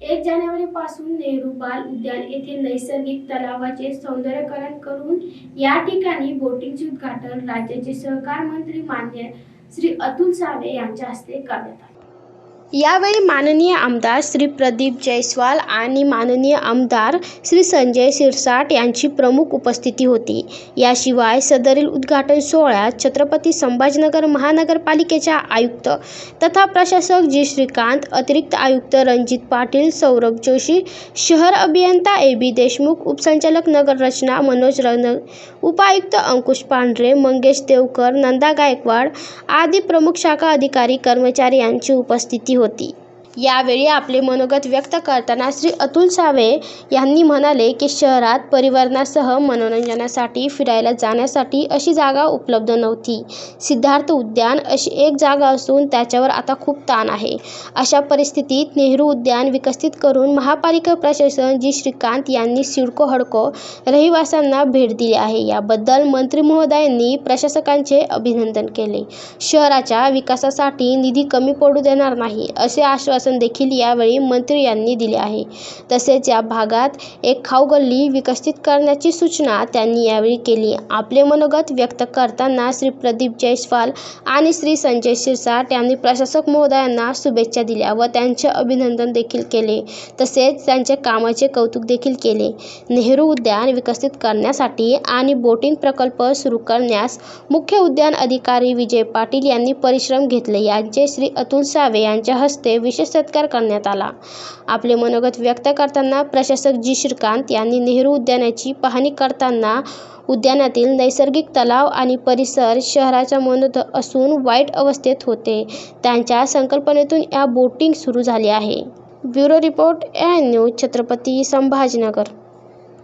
एक जानेवारी पासून नेहरू बाल उद्यान येथे नैसर्गिक तलावाचे सौंदर्यकरण करून या ठिकाणी बोटिंगचे उद्घाटन राज्याचे सहकार मंत्री मान्य श्री अतुल सावे यांच्या हस्ते करण्यात आले. यावेळी माननीय आमदार श्री प्रदीप जयस्वाल आणि माननीय आमदार श्री संजय शिरसाट यांची प्रमुख उपस्थिती होती. याशिवाय सदरील उद्घाटन सोहळ्यात छत्रपती संभाजीनगर महानगरपालिकेच्या आयुक्त तथा प्रशासक जी. श्रीकांत अतिरिक्त आयुक्त रणजित पाटील सौरभ जोशी शहर अभियंता ए. बी. देशमुख उपसंचालक नगररचना मनोज रन उपायुक्त अंकुश पांढरे मंगेश देवकर नंदा गायकवाड आदी प्रमुख शाखा अधिकारी कर्मचारी यांची उपस्थिती होती. यावेळी आपले मनोगत व्यक्त करताना श्री अतुल सावे यांनी म्हणाले की शहरात परिवहनासह मनोरंजनासाठी फिरायला जाण्यासाठी अशी जागा उपलब्ध नव्हती. सिद्धार्थ उद्यान अशी एक जागा असून त्याच्यावर आता खूप ताण आहे. अशा परिस्थितीत नेहरू उद्यान विकसित करून महापालिका प्रशासन जी श्रीकांत यांनी सिडको हडको रहिवाशांना भेट दिली आहे याबद्दल मंत्री महोदयांनी प्रशासकांचे अभिनंदन केले. शहराच्या विकासासाठी निधी कमी पडू देणार नाही असे आश्वासन देखील यावेळी मंत्री यांनी दिले आहे. तसेच या भागात एक खाऊगल्ली विकसित करण्याची सूचना त्यांनी यावेळी केली. आपले मनोगत व्यक्त करताना श्री प्रदीप जयस्वाल आणि श्री संजय शिरसाट यांनी प्रशासक महोदयांना शुभेच्छा दिल्या व त्यांचे अभिनंदन देखील केले. तसेच त्यांच्या कामाचे कौतुक देखील केले. नेहरू उद्यान विकसित करण्यासाठी आणि बोटिंग प्रकल्प सुरू करण्यास मुख्य उद्यान अधिकारी विजय पाटील यांनी परिश्रम घेतले. यांचे श्री अतुल सावे यांच्या हस्ते विशेष सत्कार करण्यात आला. आपले मनोगत व्यक्त करताना प्रशासक जी. श्रीकांत यांनी नेहरू उद्यानाची पाहणी करताना उद्यानातील नैसर्गिक तलाव आणि परिसर शहराच्या मनोद असून वाईट अवस्थेत होते. त्यांच्या संकल्पनेतून या बोटिंग सुरू झाली आहे. Bureau report A news Chhatrapati Sambhajinagar.